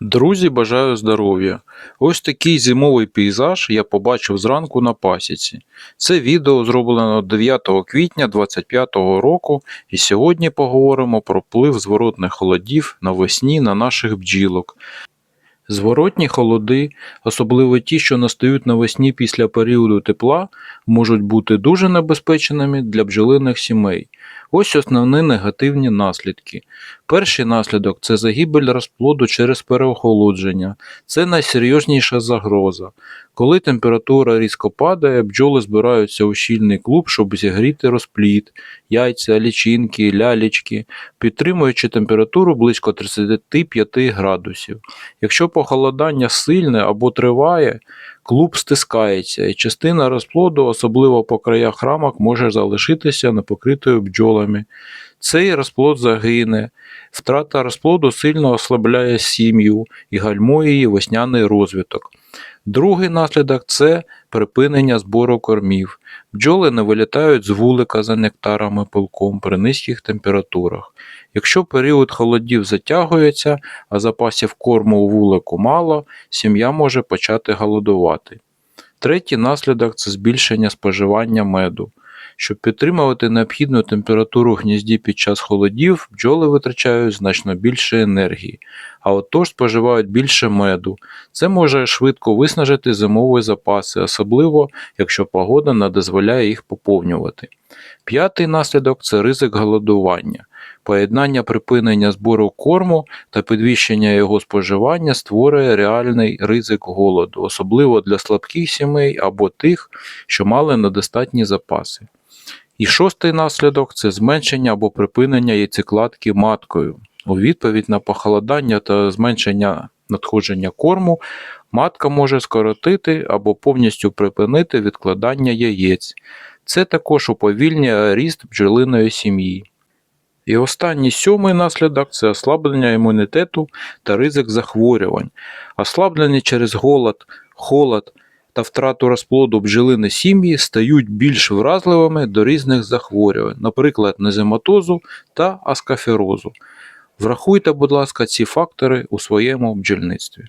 Друзі, бажаю здоров'я! Ось такий зимовий пейзаж я побачив зранку на пасіці. Це відео зроблено 9 квітня 2025 року, і сьогодні поговоримо про вплив зворотних холодів навесні на наших бджілок. Зворотні холоди, особливо ті, що настають навесні після періоду тепла, можуть бути дуже небезпечними для бджолиних сімей. Ось основні негативні наслідки. Перший наслідок це загибель розплоду через переохолодження. Це найсерйозніша загроза. Коли температура різко падає, бджоли збираються у щільний клуб, щоб зігріти розплід, яйця, лічинки, лялечки, підтримуючи температуру близько 35 градусів. Якщо похолодання сильне або триває, клуб стискається, і частина розплоду, особливо по краях рамок, може залишитися непокритою бджолами. Цей розплод загине. Втрата розплоду сильно ослабляє сім'ю і гальмує її весняний розвиток. Другий наслідок це припинення збору кормів. Бджоли не вилітають з вулика за нектарами пилком при низьких температурах. Якщо період холодів затягується, а запасів корму у вулику мало, сім'я може почати голодувати. Третій наслідок це збільшення споживання меду. Щоб підтримувати необхідну температуру в гнізді під час холодів, бджоли витрачають значно більше енергії, а отож споживають більше меду. Це може швидко виснажити зимові запаси, особливо якщо погода не дозволяє їх поповнювати. П'ятий наслідок це ризик голодування. Поєднання припинення збору корму та підвищення його споживання створює реальний ризик голоду, особливо для слабких сімей або тих, що мали недостатні запаси. І шостий наслідок це зменшення або припинення яйцекладки маткою. У відповідь на похолодання та зменшення надходження корму матка може скоротити або повністю припинити відкладання яєць. Це також уповільнює ріст бджолиної сім'ї. І останній сьомий наслідок це ослаблення імунітету та ризик захворювань. Ослаблені через голод, холод та втрату розплоду бджолини сім'ї стають більш вразливими до різних захворювань, наприклад, незематозу та аскаферозу. Врахуйте, будь ласка, ці фактори у своєму бджільництві.